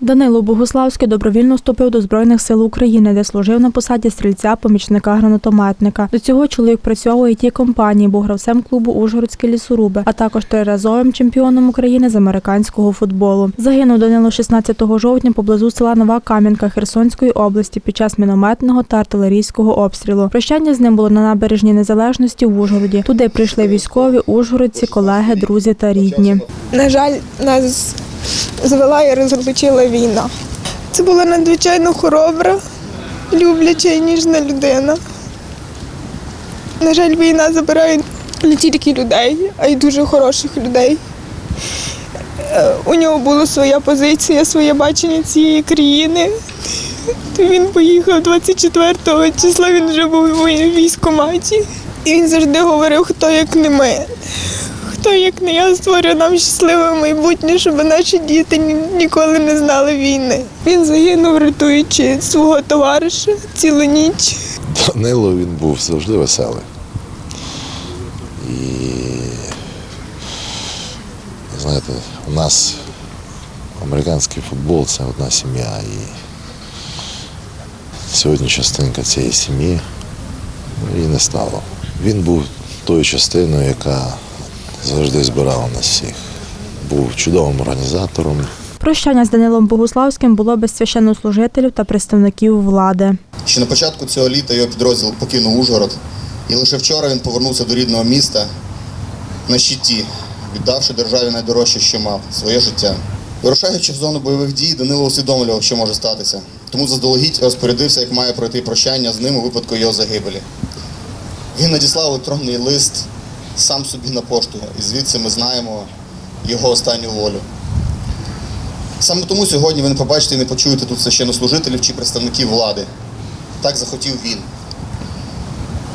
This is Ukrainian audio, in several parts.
Данило Богуславський добровільно вступив до Збройних сил України, де служив на посаді стрільця помічника гранатометника. До цього чоловік працював у it компанії, був гравцем клубу Ужгородські лісоруби, а також триразовим чемпіоном України з американського футболу. Загинув Данило 16 жовтня поблизу села Нова Кам'янка Херсонської області під час мінометного та артилерійського обстрілу. Прощання з ним було на набережній незалежності в Ужгороді. Туди прийшли військові, ужгородці, колеги, друзі та рідні. На жаль, нас звела і розлучила війна. Це була надзвичайно хоробра, любляча і ніжна людина. На жаль, війна забирає не тільки людей, а й дуже хороших людей. Е, У нього була своя позиція, своє бачення цієї країни. Він поїхав 24 числа, він вже був у військкоматі. І він завжди говорив, хто як не ми. Хто як не я створює нам щасливе майбутнє, щоб наші діти ні- ніколи не знали війни. Він загинув, рятуючи свого товариша цілу ніч. Данило він був завжди веселий. І знаєте, у нас американський футбол це одна сім'я. І сьогодні частинка цієї сім'ї її не стало. Він був тою частиною, яка завжди збирала нас всіх. Був чудовим організатором, Прощання з Данилом Богуславським було без священнослужителів та представників влади. Ще на початку цього літа його підрозділ покинув Ужгород, і лише вчора він повернувся до рідного міста на щиті, віддавши державі найдорожче, що мав своє життя. Вирушаючи в зону бойових дій, Данило усвідомлював, що може статися. Тому заздалегідь розпорядився, як має пройти прощання з ним у випадку його загибелі. Він надіслав електронний лист сам собі на пошту, і звідси ми знаємо його останню волю. Саме тому сьогодні ви не побачите і не почуєте тут священнослужителів чи представників влади. Так захотів він.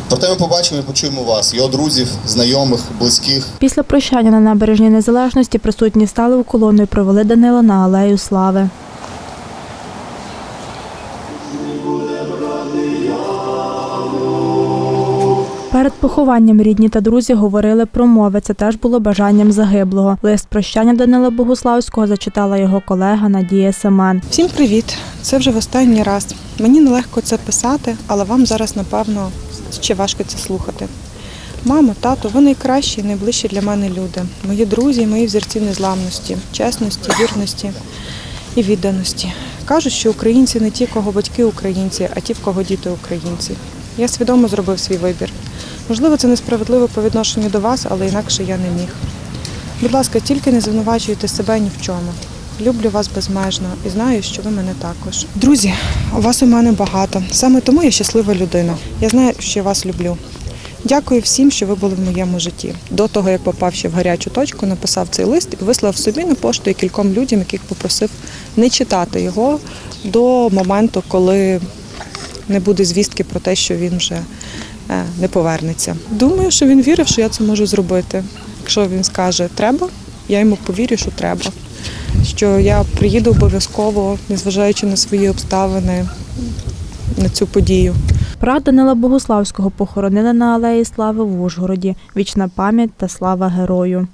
Проте ми побачимо і почуємо вас, його друзів, знайомих, близьких. Після прощання на набережній незалежності присутні стали у колону і провели Данила на алею слави. Перед похованням рідні та друзі говорили про мови. Це теж було бажанням загиблого. Лист прощання Данила Богуславського зачитала його колега Надія Семен. Всім привіт! Це вже в останній раз. Мені нелегко це писати, але вам зараз, напевно, ще важко це слухати. Мамо, тато, ви найкращі і найближчі для мене люди. Мої друзі, мої взірці незламності, чесності, вірності і відданості. Кажуть, що українці не ті, кого батьки українці, а ті, в кого діти українці. Я свідомо зробив свій вибір. Можливо, це несправедливо по відношенню до вас, але інакше я не міг. Будь ласка, тільки не звинувачуйте себе ні в чому. Люблю вас безмежно і знаю, що ви мене також. Друзі, у вас у мене багато. Саме тому я щаслива людина. Я знаю, що я вас люблю. Дякую всім, що ви були в моєму житті. До того, як попав ще в гарячу точку, написав цей лист і вислав собі на пошту і кільком людям, яких попросив не читати його до моменту, коли не буде звістки про те, що він вже не повернеться. Думаю, що він вірив, що я це можу зробити. Якщо він скаже треба, я йому повірю, що треба. Що я приїду обов'язково, незважаючи на свої обставини, на цю подію. Прах Данила Богославського похоронили на алеї слави в Ужгороді. Вічна пам'ять та слава герою.